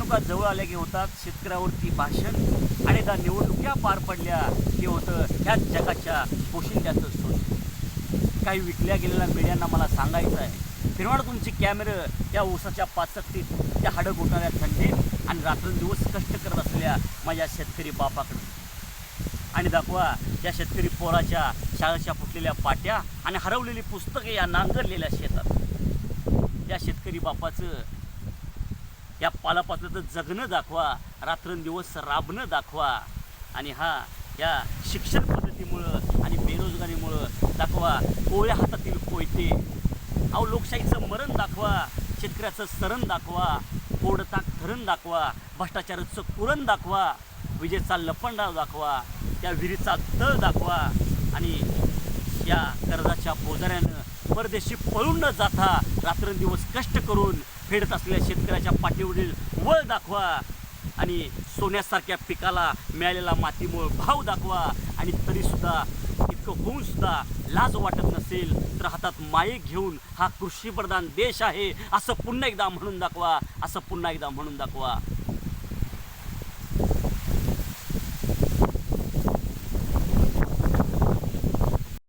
निवडणुका जवळ आल्या की होतात शेतकऱ्यावरती भाषण आणि त्या निवडणुक्या पार पडल्या की होतं. ह्याच जगाच्या पोशिंद्याचं शोषण काही विकल्या गेलेल्या मीडियांना मला सांगायचं आहे. फिरवाड तुमचे कॅमेरे त्या ऊसाच्या पाचकतीत त्या हाडं गोटणाऱ्या थंडीत आणि रात्रंदिवस कष्ट करत असलेल्या माझ्या शेतकरी बापाकडे आणि दाखवा या शेतकरी पोराच्या शाळेच्या फुटलेल्या पाट्या आणि हरवलेली पुस्तके या नांगरलेल्या शेतात. या शेतकरी बापाचं या पालापाचलं जगणं दाखवा रात्रंदिवस राबणं दाखवा. आणि हा या शिक्षण पद्धतीमुळं आणि बेरोजगारीमुळं दाखवा कोळ्या हातातील कोयते. अहो लोकशाहीचं मरण दाखवा शेतकऱ्याचं सरण दाखवा कोडताक धरण दाखवा भ्रष्टाचाराचं कुरण दाखवा विजेचा लपंडाव दाखवा त्या विहिरीचा तळ दाखवा. आणि या कर्जाच्या बोजाऱ्यानं परदेशी पळून न जाता रात्रंदिवस कष्ट करून फेडत असलेल्या शेतकऱ्याच्या पाठीवरील वळ दाखवा. आणि सोन्यासारख्या पिकाला मिळालेला मातीमुळे भाव दाखवा. आणि तरीसुद्धा इतकं होऊन सुद्धा लाज वाटत नसेल तर हातात माये घेऊन हा कृषीप्रधान देश आहे असं पुन्हा एकदा म्हणून दाखवा असं पुन्हा एकदा म्हणून दाखवा.